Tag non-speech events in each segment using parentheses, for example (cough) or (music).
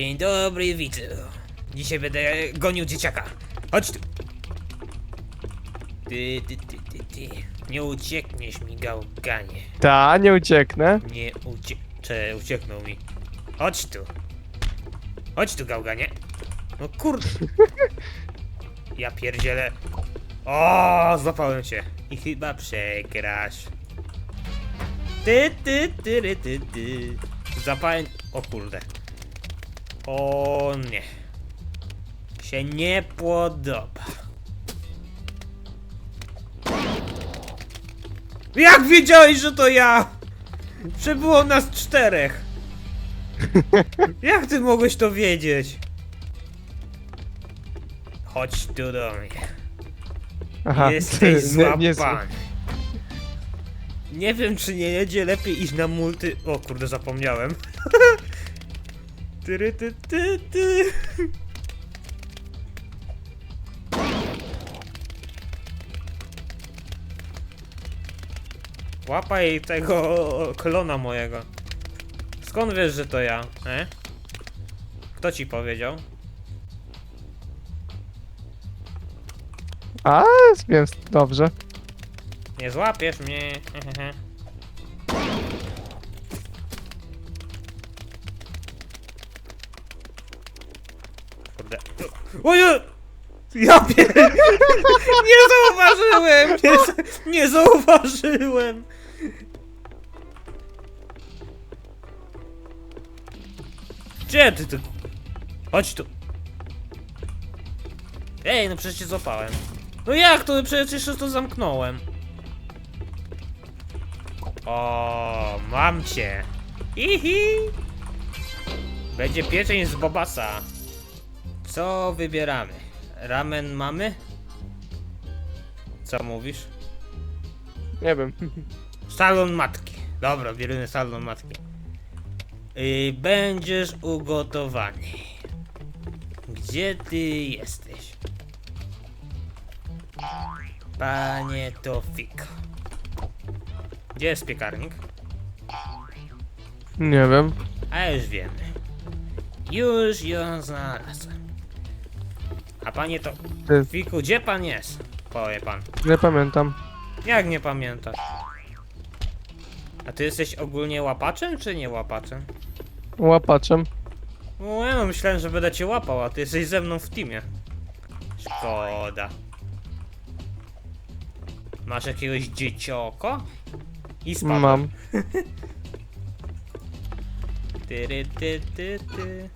Dzień dobry, widzu. Dzisiaj będę gonił dzieciaka. Chodź tu. Ty, ty, ty, ty, ty. Nie uciekniesz mi, gałganie. Ta, nie ucieknę. Nie ucie... Cze, ucieknął mi. Chodź tu. Chodź tu, gałganie. No kurde. (laughs) Ja pierdzielę. O, złapałem cię. I chyba przegrasz. Ty, ty, ty, ty, ty, ty. Zapałem... O kurde. O nie. Się nie podoba. Jak wiedziałeś, że to ja? Przebyło nas czterech. Jak ty mogłeś to wiedzieć? Chodź tu do mnie. Aha. Jesteś (laughs) nie, nie, złapany. Nie wiem, czy nie jedzie lepiej iść na multi... O kurde, zapomniałem. (laughs) Tyry, ty, ty, ty. Łapaj tego klona mojego. Skąd wiesz, że to ja, e? Kto ci powiedział? A, więc dobrze. Nie złapiesz mnie. hehehe. Kurde. Oje! Ja pier... (laughs) Nie zauważyłem! Nie, nie zauważyłem! Gdzie ty ty? Chodź tu. Ej, no przecież cię złapałem. No jak to? Przecież już to zamknąłem. O, mam cię. Hihi. Będzie pieczeń z bobasa. Co wybieramy? Ramen mamy? Co mówisz? Nie wiem. Salon matki. Dobra, bierzemy salon matki. Yy, będziesz ugotowany. Gdzie ty jesteś? Panie Tofik. Gdzie jest piekarnik? Nie wiem. A już wiemy. Już ją znalazłem. A panie to... Ty, Fiku, gdzie pan jest? Powie pan. nie pamiętam. Jak nie pamiętasz? A ty jesteś ogólnie łapaczem, czy nie łapaczem? Łapaczem. No ja no, myślałem, że będę cię łapał, a ty jesteś ze mną w teamie. Szkoda. Masz jakiegoś dziecioko? I spadłem. Mam. (laughs) Tyry, ty, ty, ty.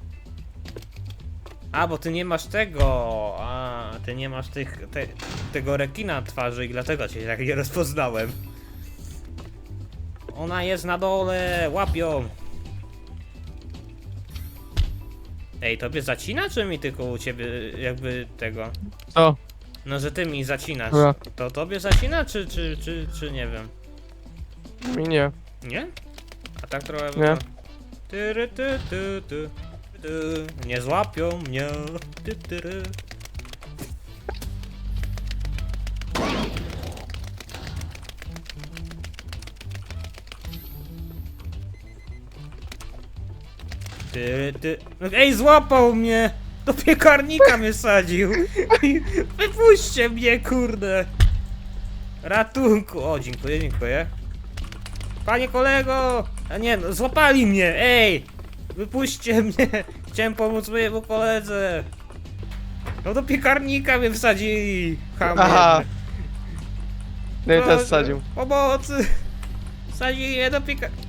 A, bo ty nie masz tego. A, ty nie masz tych, te, tego rekina na twarzy i dlatego cię tak nie rozpoznałem. Ona jest na dole, łapią. Ej, tobie zacina, czy mi tylko u ciebie jakby tego? Co? No, że ty mi zacinasz. Dobra. To tobie zacina, czy, czy, czy, czy nie wiem? Mi nie. Nie? A tak trochę Nie. Tyry, ty, ty, ty, ty. Nie złapią mnie. Ty. Tyry, ty. No, Ej, złapał mnie! Do piekarnika mnie sadził! Wypuśćcie mnie, kurde! Ratunku! O, dziękuję, dziękuję. Panie kolego! A nie, no, złapali mnie! Ej! Wypuśćcie mnie! Chciałem pomóc mojemu koledze! No do piekarnika mnie wsadzili! Chamy. Aha. Nie, Proszę, też sadził. Pomocy! Wsadzili mnie do piekarnika.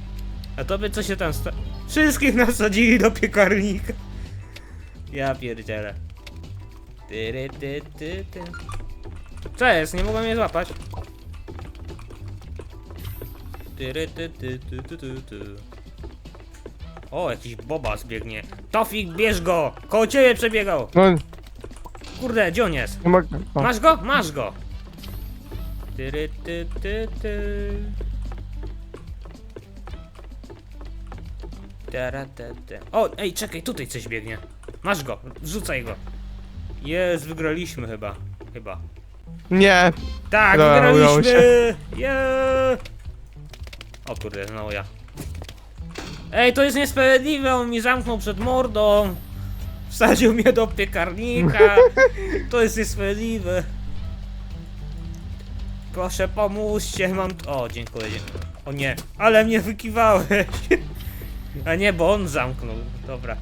A tobie co się tam sta... Wszystkich nas sadzili do piekarnika. Ja pierdzielę. Tyry, ty, ty, ty. Co jest? Nie mogłem mnie złapać. Tyry, ty, ty, ty, ty, ty, ty. O, jakiś boba zbiegnie. Tofik, bierz go! Koło ciebie przebiegał! No, Kurde, gdzie on jest? nie mogę. O. Masz go? Masz go! Tyry, ty, ty, ty. Tara, te, te. O, ej, czekaj, tutaj coś biegnie. Masz go, wrzucaj go. Jest, wygraliśmy chyba. Chyba. Nie. Tak, Dobra, udało wygraliśmy! Yeah! O kurde, znowu ja. Ej, to jest niesprawiedliwe, on mi zamknął przed mordą. Wsadził mnie do piekarnika. (laughs) To jest niesprawiedliwe. Proszę pomóżcie, mam... O, dziękuję. O nie, ale mnie wykiwałeś. (laughs) A nie, bo on zamknął. Dobra.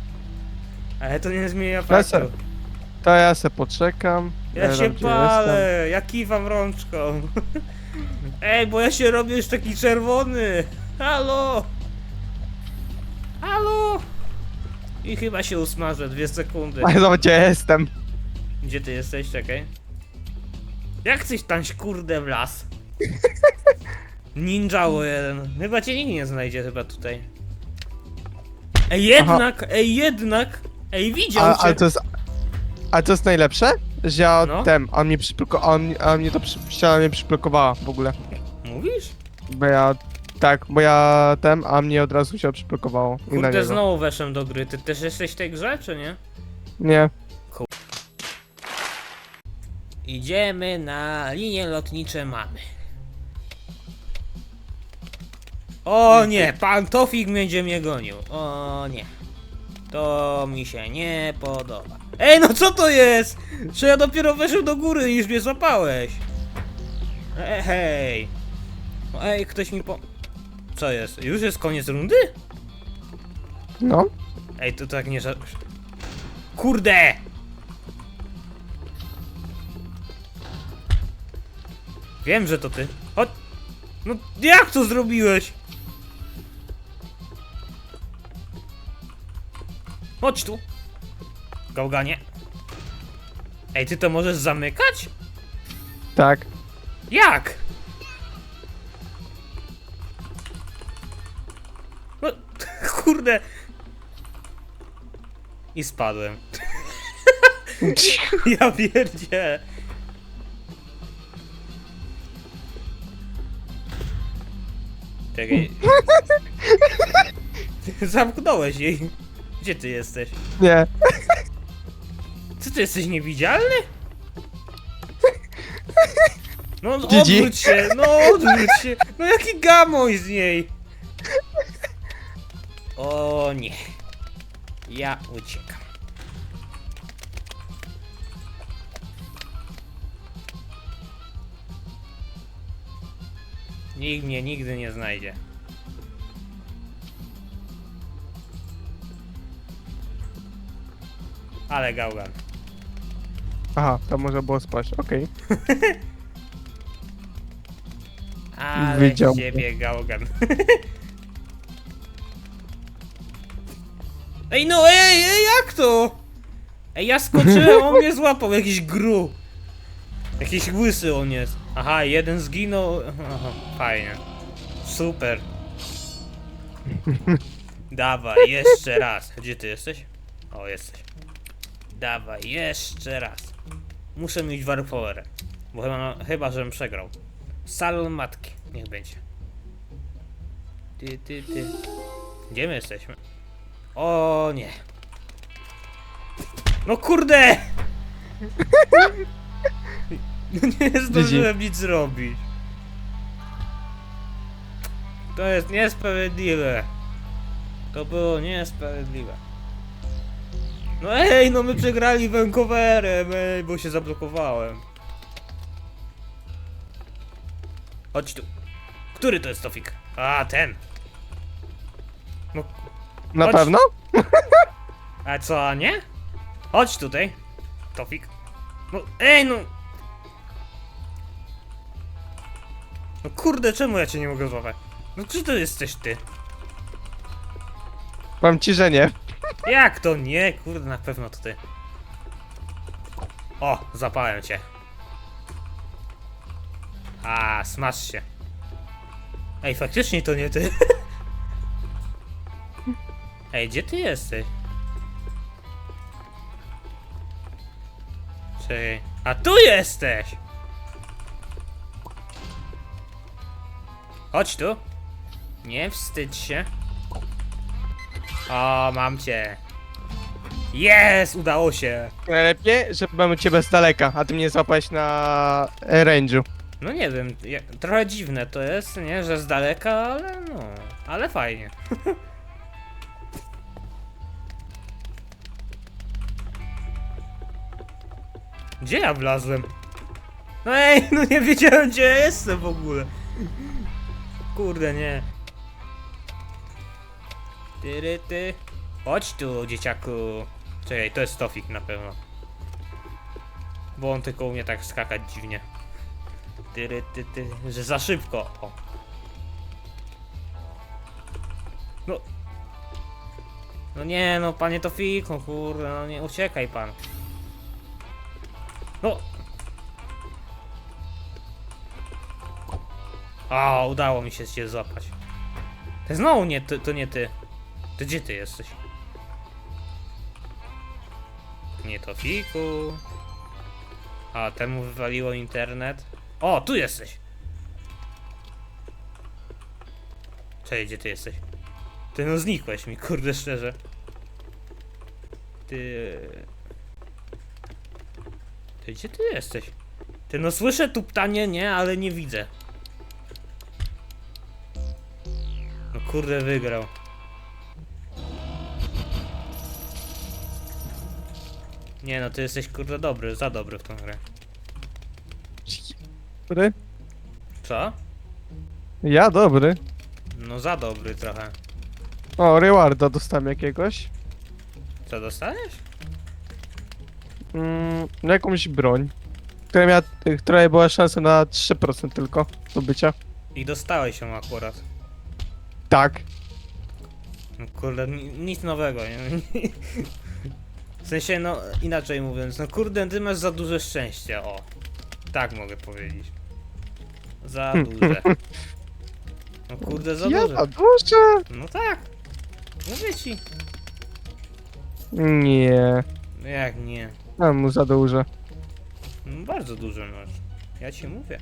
Ale to nie zmienia faktu. Laser. To ja se poczekam. Ja się palę, ja kiwam rączką. (laughs) Ej, bo ja się robię już taki czerwony. Halo! I chyba się usmażę, dwie sekundy. Ale (laughs) zobacz, gdzie jestem. Gdzie ty jesteś? Czekaj. Jak chcesz tam kurde w las? (laughs) Ninjało jeden. Chyba cię nikt nie znajdzie chyba tutaj. Ej, jednak, ej, jednak! Ej, widział A, cię! ale to jest... A co jest najlepsze? Że ja No. tem, on mnie przybloko... On, a mnie to przy... ściana mnie przyblokowała w ogóle. Mówisz? Bo ja... Tak, bo ja tem, a mnie od razu się przyblokowało. I na Kurde, niego. znowu weszłem do gry. Ty też jesteś w tej grze, czy nie? Nie. Idziemy na linie lotnicze mamy. O nie, pan Tofik będzie mnie gonił. O nie. To mi się nie podoba. Ej, no co to jest? Czy ja dopiero weszłem do góry i już mnie złapałeś? Ej, hej. Ej, ktoś mi po... Co jest? Już jest koniec rundy? No. Ej, to tak nie ża... Kurde! Wiem, że to ty. Chodź. No jak to zrobiłeś? Chodź tu. Gałganie. Ej, ty to możesz zamykać? Tak. Jak? Kurde. I spadłem. Ja pierdzie. Czekaj. Zamknąłeś jej. Gdzie ty jesteś? Nie. Co ty jesteś niewidzialny? No odwróć się, no odwróć się. No jaki gamoń z niej. O nie. Ja uciekam. Nikt mnie nigdy nie znajdzie. Ale gałgan. Aha, to może było spaść. Okej. (laughs) Ale Wiedział. ciebie gałgan. (laughs) Ej no, ej, ej, jak to? Ej, ja skoczyłem, on mnie złapał, jakiś gru. Jakiś łysy on jest. Aha, jeden zginął. Fajnie. Super. Dawaj, jeszcze raz. Gdzie ty jesteś? O, jesteś. Dawaj, jeszcze raz. Muszę mieć warp power. Bo chyba, chyba, żebym przegrał. Salon matki, niech będzie. Ty, ty, ty. Gdzie my jesteśmy? O nie. No kurde! (laughs) No nie zdążyłem nic zrobić. To jest niesprawiedliwe. To było niesprawiedliwe. No ej, no my przegrali Vancouverem, ej, bo się zablokowałem. Chodź tu. Który to jest Tofik? A, ten. No, Na Chodź. pewno? (laughs) a co, a nie? Chodź tutaj. Tofik. No, ej, no. No kurde, czemu ja cię nie mogę złapać? No czy to jesteś ty? Powiem ci, że nie. Jak to nie? Kurde, na pewno to ty. O, zapałem cię. A, smaż się. Ej, faktycznie to nie ty. (laughs) Ej, gdzie ty jesteś? Czekaj. A tu jesteś! Chodź tu. Nie wstydź się. O, mam cię. Jest, udało się. Najlepiej, że mamy ciebie z daleka, a ty mnie złapałeś na e, range'u. No nie wiem, ja, trochę dziwne to jest, nie, że z daleka, ale no, ale fajnie. (laughs) Gdzie ja wlazłem? No ej, no nie wiedziałem gdzie ja jestem w ogóle. Kurde, nie. Tyry, ty. Chodź tu, dzieciaku. Czekaj, to jest Tofik na pewno. Bo on tylko umie tak skakać dziwnie. Tyry, ty, ty. Że za szybko. O. No. No nie, no panie Tofiku, kurde, no nie uciekaj pan. No. A, udało mi się cię złapać. To znowu nie, to, to nie ty. To gdzie ty jesteś? Nie to fiku. A, temu wywaliło internet. O, tu jesteś! Cześć, gdzie ty jesteś? Ty no znikłeś mi, kurde szczerze. Ty... Ty gdzie ty jesteś? Ty no słyszę tuptanie, nie, ale nie widzę. No kurde wygrał. Nie no, ty jesteś kurde dobry, za dobry w tą grę. Dobry? Co? Ja dobry. No za dobry trochę. O, rewarda dostałem jakiegoś. Co dostaniesz? Mm, jakąś broń. Która miała, która była szansa na 3% tylko do bycia. I dostałeś ją akurat. Tak. No kurde, ni- nic nowego, nie? W sensie, no inaczej mówiąc, no kurde, ty masz za duże szczęście, o. Tak mogę powiedzieć. Za duże. No kurde, za ja duże. za duże? No tak. Mówię ci. Nie. No jak nie? Mam mu za duże. No bardzo duże masz. Ja ci mówię.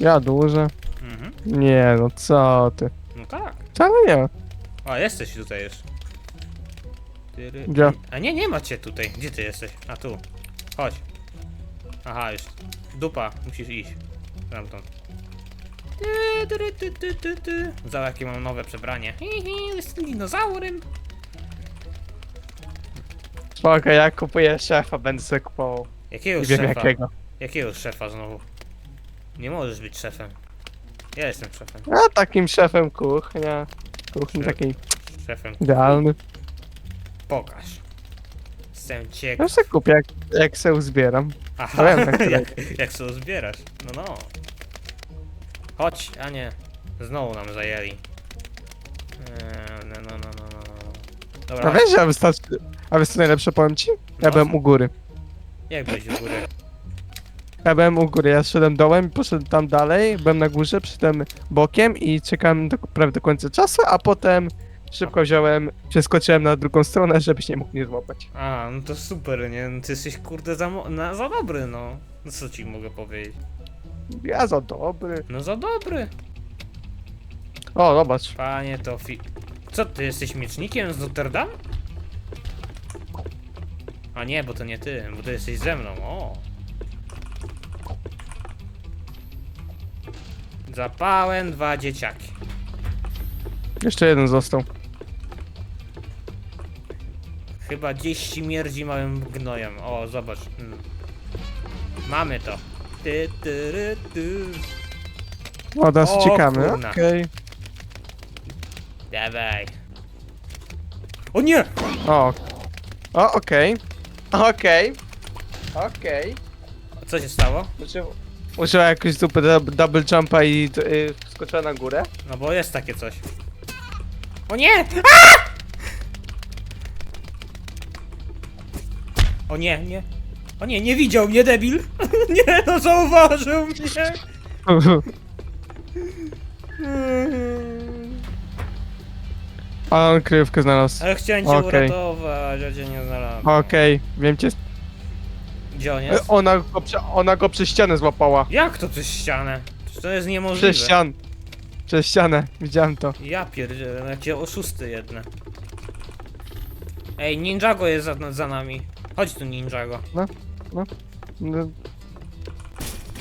Ja duże? Mhm. Nie, no co ty. No tak. Wcale nie. O, jesteś tutaj już. Tyry- Gdzie? A nie, nie ma cię tutaj. Gdzie ty jesteś? A tu. Chodź. Aha, już. Dupa, musisz iść. Tamtąd. Ty, tyry, ty, ty, ty, ty. Zobacz jakie mam nowe przebranie. Hi, hi, jestem dinozaurem. Spoko, ja kupuję szefa, będę sobie kupował. Jakiego Nie wiem szefa? jakiego. Jakiego szefa znowu? Nie możesz być szefem. Ja jestem szefem. A takim szefem kuchnia. Kuchni Szef. takiej Szefem. idealny. Pokaż. Jestem Ja ciekaw. sobie kupię, jak, jak se uzbieram. Aha, wiem, jak to (laughs) jak, jak sobie zbierasz. No no. Chodź, a nie. Znowu nam zajęli. Eee, No, no, no, no, no, no. A Dobra, wiesz, a wystarczy... A wiesz co najlepsze powiem ci? Ja No. byłem u góry. jak byłeś w górę? Ja byłem u góry, ja szedłem dołem, poszedłem tam dalej, byłem na górze, przyszedłem bokiem i czekałem do, prawie do końca czasu, a potem szybko wziąłem, przeskoczyłem na drugą stronę, żebyś nie mógł mnie złapać. A, no to super, nie? No, ty jesteś kurde za, mo- na, za dobry, no. No co ci mogę powiedzieć? Ja za dobry. No za dobry. O, zobacz. Panie to fi... Co, ty jesteś miecznikiem z Notre Dame? A nie, bo to nie ty, bo ty jesteś ze mną, o. Zapałem dwa dzieciaki. Jeszcze jeden został. Chyba gdzieś śmierdzi małym gnojem. O, zobacz. Mm. Mamy to. Ty, ty, ry, ty. O, teraz O, uciekamy, kurna. okej. Dawaj. O nie! O, o, okej. Okej. Okej. Co się stało? Znaczy, Użyła jakoś super dub- double jumpa i y, skoczyła na górę. No bo jest takie coś. O nie! A! O nie, nie. O nie, nie widział mnie debil. (laughs) Nie, no zauważył mnie. (laughs) A on kryjówkę znalazł. Ale chciałem cię Okej. uratować, a cię nie znalazłem. Okej, wiem cię. Gdzie on jest? Ona go, prze, ona go przez ścianę złapała. Jak to przez ścianę? Przecież to jest niemożliwe. Przez ścian. Przez ścianę, widziałem to. Ja pierdzielę, no jakie oszusty jedne. Ej, Ninjago jest za, za nami. Chodź tu Ninjago. No,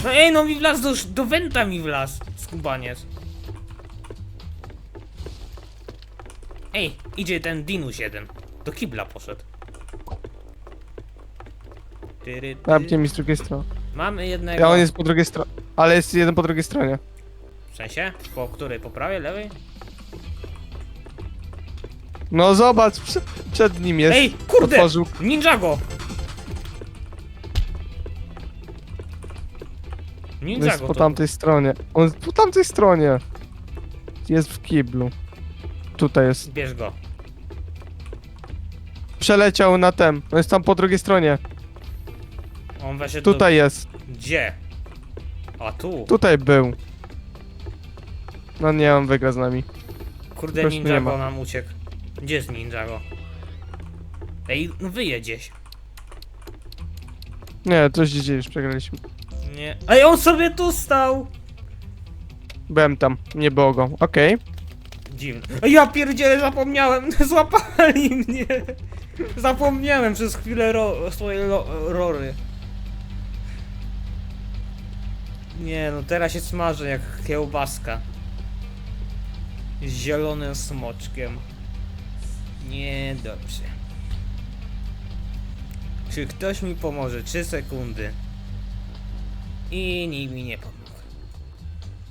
No ej, no mi wlazł do, do Wenta mi wlazł, skubaniec. Ej, idzie ten Dinus jeden. Do kibla poszedł. Tyry, A ty. gdzie mi z drugiej strony. Mamy Ja jednego. on jest po drugiej stronie. Ale jest jeden po drugiej stronie. W sensie? Po której? Po prawej, lewej? No zobacz, przed, przed nim jest. Ej, kurde! Otworzył. Ninjago! No Ninjago jest po to- tamtej stronie. On jest po tamtej stronie. Jest w kiblu. Tutaj jest. Bierz go. Przeleciał na tem. On jest tam po drugiej stronie. On właśnie tu... Tutaj jest. Gdzie? A tu. Tutaj był. No nie, on wygra z nami. Kurde, tu nie Ninjago ma. nam uciekł. Gdzie jest Ninjago? Ej, no wyjedź gdzieś. Nie, coś dzisiaj już przegraliśmy. Nie. Ej, on sobie tu stał! Byłem tam, nie było go. Okej. Dziwne. Ja pierdzielę, zapomniałem! (laughs) Złapali mnie! Zapomniałem przez chwilę ro swoje rory. Nie no, teraz się smażę jak kiełbaska. Z zielonym smoczkiem. Nie dobrze. Czy ktoś mi pomoże? 3 sekundy. I nikt mi nie pomógł.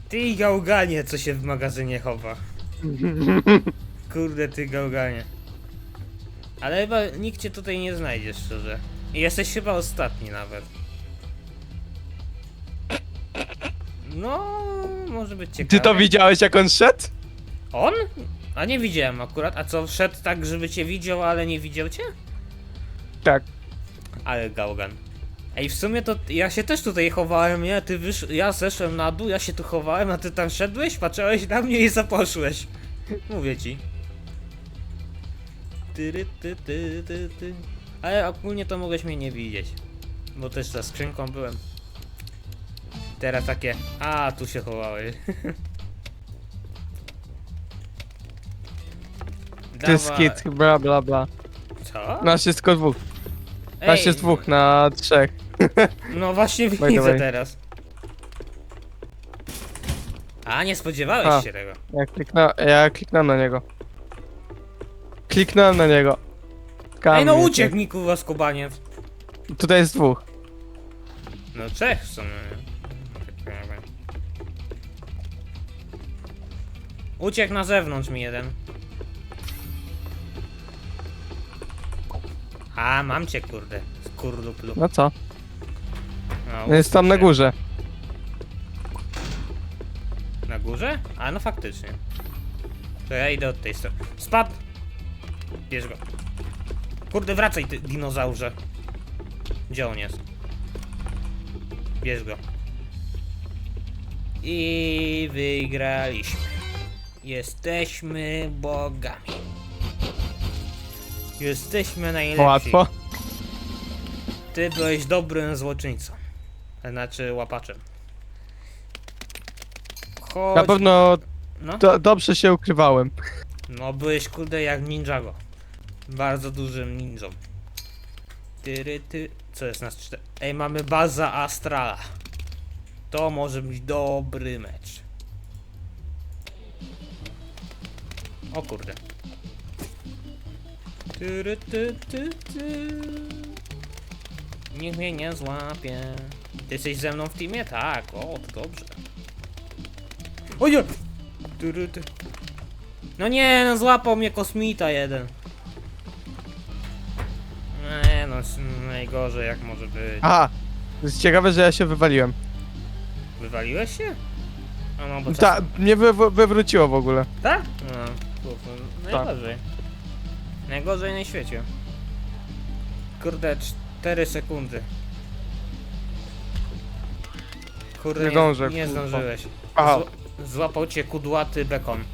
Ty gałganie, co się w magazynie chowa. (laughs) Kurde ty gałganie. Ale chyba nikt cię tutaj nie znajdzie, szczerze. I jesteś chyba ostatni nawet. No, może być ciekawe. Ty to widziałeś jak on szedł? On? A nie widziałem akurat. A co, wszedł tak, żeby cię widział, ale nie widział cię? Tak. Ale gałgan. Ej, w sumie to ja się też tutaj chowałem, nie? Ty wysz... Ja zeszłem na dół, ja się tu chowałem, a ty tam szedłeś, patrzyłeś na mnie i zaposzłeś. Mówię ci. Tyry, ty, ty, ty, ty. Ale ogólnie to mogłeś mnie nie widzieć. Bo też za skrzynką byłem. Teraz takie, a tu się chowałeś. (laughs) To jest Dawaj. skit, bla bla bla. Co? Nas jest tylko dwóch. Nas Ej, jest dwóch na trzech. No właśnie the widzę teraz. A, nie spodziewałeś A. się tego. Ja, klikna, ja kliknąłem na niego. Kliknąłem na niego. Ej, no Kamień. uciekł mi kurwa skubaniec. Tutaj jest dwóch. No trzech w sumie. Uciekł na zewnątrz mi jeden. A, mam cię kurde. Skurduplu. No co? No, jest tam na górze. Na górze? A, no faktycznie. To ja idę od tej strony. Spadł! Bierz go. Kurde, wracaj ty dinozaurze. Gdzie on jest? Bierz go. I wygraliśmy. Jesteśmy bogami. Jesteśmy najlepsi. Łatwo. Ty byłeś dobrym złoczyńcą. Znaczy łapaczem. Chodź. Na pewno No. do, dobrze się ukrywałem. No byłeś kurde jak Ninjago. Bardzo dużym ninją. Tyry, ty. Co jest nas cztery? Ej, mamy baza Astrala. To może być dobry mecz. O kurde. Tyry, ty, ty, ty. Niech mnie nie złapie. Ty jesteś ze mną w teamie? Tak, o, to dobrze. O nie! Tyry, ty. No nie, no złapał mnie kosmita jeden. Nie no, najgorzej jak może być. Aha. Jest ciekawe, że ja się wywaliłem. Wywaliłeś się? A no bo. Ta, mnie wy, wy, wywróciło w ogóle. Tak? No, kurwa, najgorzej. Najgorzej na świecie. Kurde, 4 sekundy. Kurde, Nie nie, dążę, nie kurwa. zdążyłeś. Aha. Zł- złapał cię kudłaty bekon.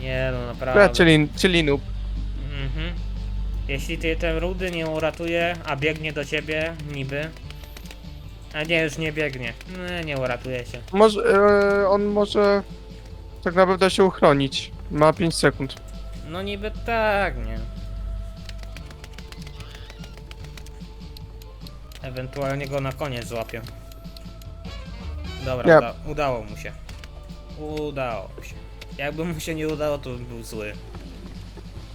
Nie no, naprawdę. Ja, czyli, czyli noob. Mhm. Jeśli ty ten rudy nie uratuje, a biegnie do ciebie, niby. A nie, już nie biegnie. Nie, nie uratuje się. Może, e, on może tak naprawdę się uchronić. Ma 5 sekund. No niby tak, nie. Ewentualnie go na koniec złapię. Dobra, Nie. uda udało mu się. Udało mu się. Jakby mu się nie udało, to bym był zły.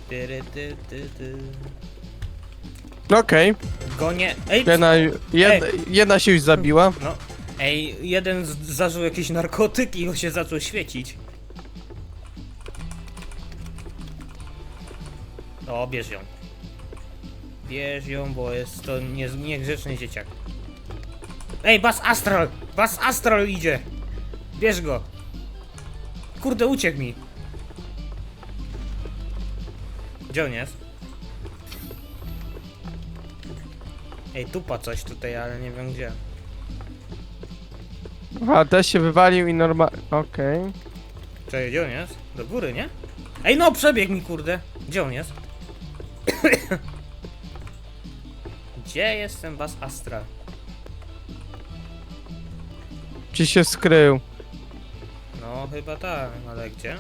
Tyry, ty, ty, ty. Okej. Gonię. Ej, Jedna, jed, jedna się już zabiła. no. Ej, jeden z- zażył jakieś narkotyki i on się zaczął świecić. O, bierz ją. Bierz ją, bo jest to nie, niegrzeczny dzieciak. Ej, Bas Astral! Bas Astral idzie! Bierz go! Kurde, uciekł mi! Gdzie on jest? Ej, tupa coś tutaj, ale nie wiem gdzie. A też się wywalił i normalnie. Okej. Czekaj, gdzie on jest? Do góry, nie? Ej, no, przebieg mi, kurde. Gdzie on jest? Gdzie jest ten Bas Astra? Czy się skrył? No, chyba tak, ale gdzie?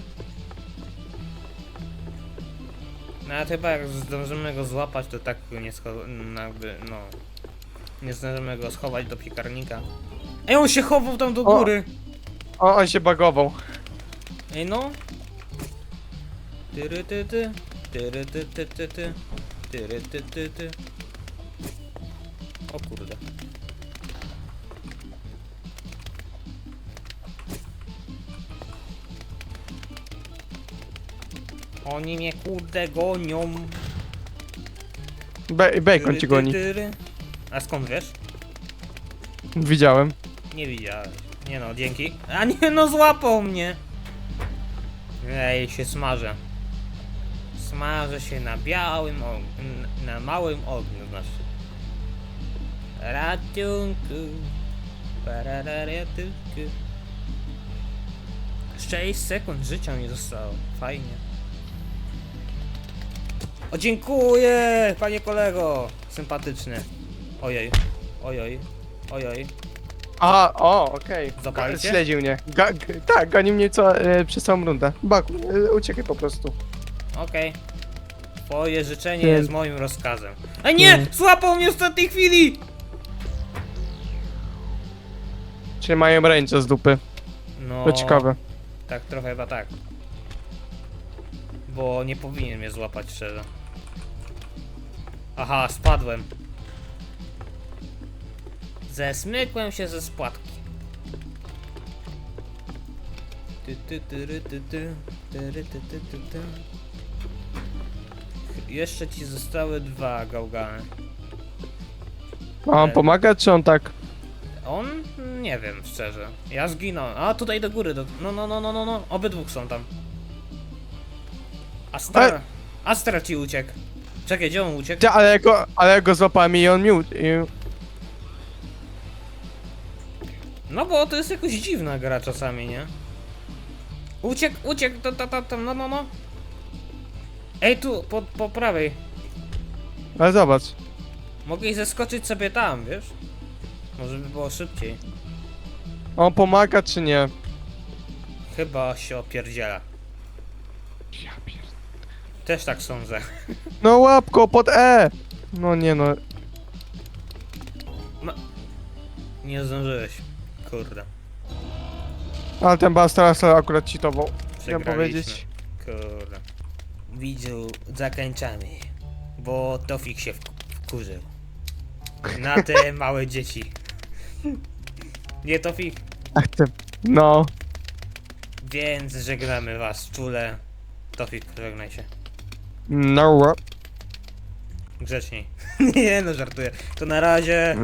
No, ale chyba jak zdążymy go złapać, to tak nie scho... jakby, no... Nie zdążymy go schować do piekarnika. Ej, on się chował tam do O! góry! O, on się bagował. Ej no. Tyry ty ty. Tyry ty ty ty ty. Tyry ty ty ty. O kurde. Oni mnie kurde gonią. Be bacon cię goni. tyry. A skąd wiesz? Widziałem. Nie widziałeś. Nie no, dzięki. A nie no, złapał mnie. Ej, się smażę. Smażę się na białym ogniu, na małym ogniu, znaczy. Ratunku. Pararariatunku. 6 sekund życia mi zostało. Fajnie. O, dziękuję, panie kolego. Sympatyczny. Ojej. Ojoj. Ojoj. A, o, okej. Zapalicie? Śledził mnie. Ga g- tak, goni mnie co, e, przez całą rundę. Baku, e, uciekaj po prostu. Okej. Twoje życzenie jest moim rozkazem. A nie! Złapał mnie w ostatniej chwili! Czy mają ręce z dupy? No. To ciekawe. Tak, trochę chyba tak. Bo nie powinien mnie złapać szczerze. Aha, spadłem. Zesmykłem się ze spłatki. Ty, ty, ty, ty, ty, ty, ty, ty. Jeszcze ci zostały dwa gałgany. A on pomaga, czy on tak? On? Nie wiem, szczerze. Ja zginąłem. A, tutaj do góry. Do... No, no, no, no, no, no. Obydwóch są tam. Astra... Astra ci uciekł. Czekaj, gdzie on uciekł? Ty, ale ja go, ale ja go złapałem i on mi u- i... No bo to jest jakoś dziwna gra czasami, nie? Uciekł, uciekł, to, to, to, to, no, no, no. Ej, tu, po, po prawej. Ale zobacz. Mogę zeskoczyć sobie tam, wiesz? Może by było szybciej. On pomaga, czy nie? Chyba się opierdziela. Ja pier... Też tak sądzę. No łapko pod E! No nie no. Nie zdążyłeś. Kurde. Ale ten Bastards akurat cheatował. Chciałem Przegraliśmy. powiedzieć. Kurde. Widzu, zakończamy. Bo Tofik się wk- wkurzył. Na te małe dzieci. Nie Tofik. Ach ty. No. Więc żegnamy was czule. Tofik, żegnaj się. No. Grzeczniej. (laughs) Nie no, żartuję. To na razie.